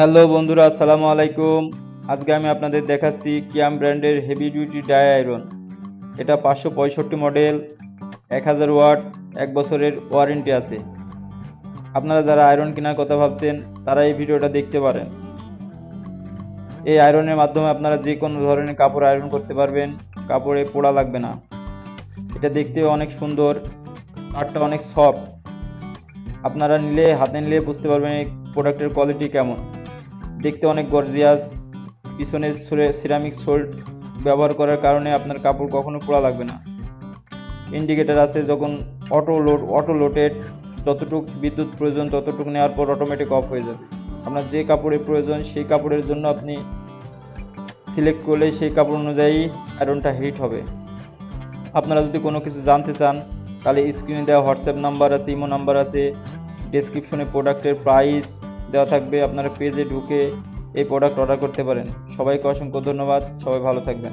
Hello বন্ধুরা, আসসালামু আলাইকুম। আজকে আমি আপনাদের দেখাচ্ছি কিয়াম ব্র্যান্ডের হেভি ডিউটি ডাই আয়রন। এটা পাঁচশো পঁয়ষট্টি মডেল, এক হাজার ওয়াট, এক বছরের ওয়ারেন্টি আছে। আপনারা যারা আয়রন কেনার কথা ভাবছেন, তারা এই ভিডিওটা দেখতে পারেন। এই আয়রনের মাধ্যমে আপনারা যে কোনো ধরনের কাপড় আয়রন করতে পারবেন, কাপড়ে পোড়া লাগবে না। এটা দেখতে অনেক সুন্দর কাঠটা অনেক সফট। আপনারা নিলে, হাতে নিলে বুঝতে পারবেন এই প্রোডাক্টের কোয়ালিটি কেমন। দেখতে অনেক গর্জিয়াস। পিছনে সিরামিক সোল্ট ব্যবহার করার কারণে আপনার কাপড় কখনো পোড়া লাগবে না। ইন্ডিকেটার আছে যখন অটো লোড অটো লোডেড যতটুকু বিদ্যুৎ প্রয়োজন ততটুকু নেওয়ার পর অটোমেটিক অফ হয়ে যাবে। আপনার যে কাপড়ের প্রয়োজন সেই কাপড়ের জন্য আপনি সিলেক্ট করলে সেই কাপড় অনুযায়ী আয়রনটা হিট হবে। আপনারা যদি কোনো কিছু জানতে চান, তাহলে স্ক্রিনে দেওয়া হোয়াটসঅ্যাপ নাম্বার আছে ইমো নাম্বার আছে ডেসক্রিপশনে প্রোডাক্টের প্রাইস দেওয়া থাকবে, আপনারা পেজে ঢুকে এই প্রোডাক্ট অর্ডার করতে পারেন। সবাইকে অসংখ্য ধন্যবাদ, সবাই ভালো থাকবেন।